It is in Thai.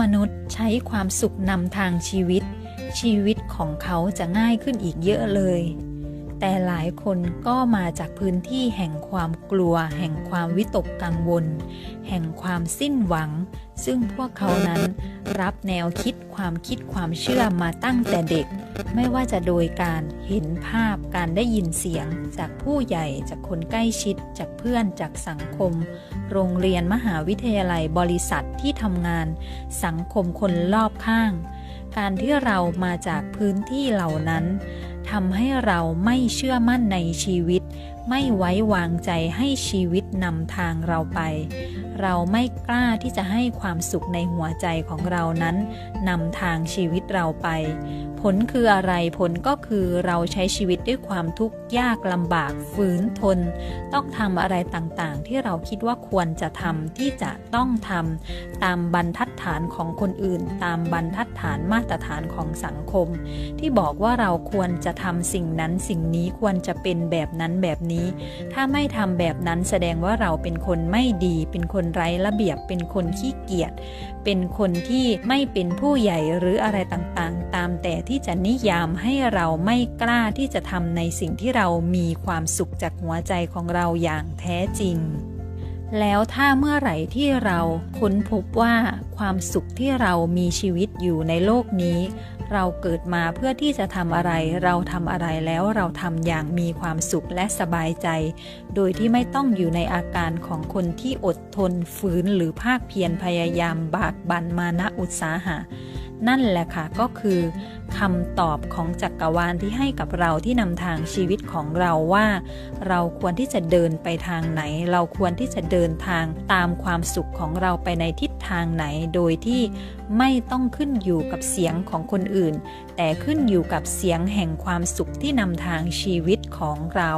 มนุษย์ใช้ความสุขนำทางชีวิต ชีวิตของเขาจะง่ายขึ้นอีกเยอะเลย แต่หลายคนก็มาจากพื้นที่แห่งความกลัว แห่งความวิตกกังวล แห่งความสิ้นหวัง ซึ่งพวกเขานั้นรับแนวคิดความคิดความเชื่อมาตั้งแต่เด็ก ไม่ว่าจะโดยการเห็นภาพการได้ยินเสียง จากผู้ใหญ่จากคนใกล้ชิด จากเพื่อนจากสังคม โรงเรียนมหาวิทยาลัยบริษัทที่ทำงาน สังคมคนรอบข้าง การที่เรามาจากพื้นที่เหล่านั้นทำให้เราไม่เชื่อมั่นในชีวิต ไม่ไว้วางใจให้ชีวิตนำทางเราไป เราไม่กล้าที่จะให้ความสุขในหัวใจของเรานั้นนำทางชีวิตเราไป ผลคืออะไรผลก็คือเราใช้ชีวิตด้วยความทุกข์ยากลำบากฝืนทน ต้องทำอะไรต่างๆ ที่เราคิดว่าควรจะทำที่จะต้องทำตามบรรทัดฐานของคนอื่น ตามบรรทัดฐานมาตรฐานของสังคม ที่บอกว่าเราควรจะทำสิ่งนั้นสิ่งนี้ควรจะเป็นแบบนั้นแบบนี้ ถ้าไม่ทำแบบนั้นแสดงว่าเราเป็นคนไม่ดีเป็นคนไร้ระเบียบ เป็นคนขี้เกียจ เป็นคนที่ไม่เป็นผู้ใหญ่หรืออะไรต่างๆ ตามแต่ที่จะนิยามให้เราไม่กล้าที่จะทำในสิ่งที่เรามีความสุขจากหัวใจของเราอย่างแท้จริง แล้วถ้าเมื่อไหร่ที่เราค้นพบว่าความสุขที่เรามีชีวิตอยู่ในโลกนี้ เราเกิดมาเพื่อที่จะทำอะไร เราทำอะไรแล้วเราทำอย่างมีความสุขและสบายใจ โดยที่ไม่ต้องอยู่ในอาการของคนที่อดทนฝืนหรือภาคเพียรพยายามบากบั่นมานะอุตสาหะ นั่นแหละค่ะก็คือคำตอบของจักรวาลที่ให้กับเราที่นำทางชีวิตของเราว่า เราควรที่จะเดินไปทางไหน เราควรที่จะเดินทางตามความสุขของเราไปในทิศทางไหน โดยที่ไม่ต้องขึ้นอยู่กับเสียงของคนอื่น แต่ขึ้นอยู่กับเสียงแห่งความสุขที่นำทางชีวิตของเรา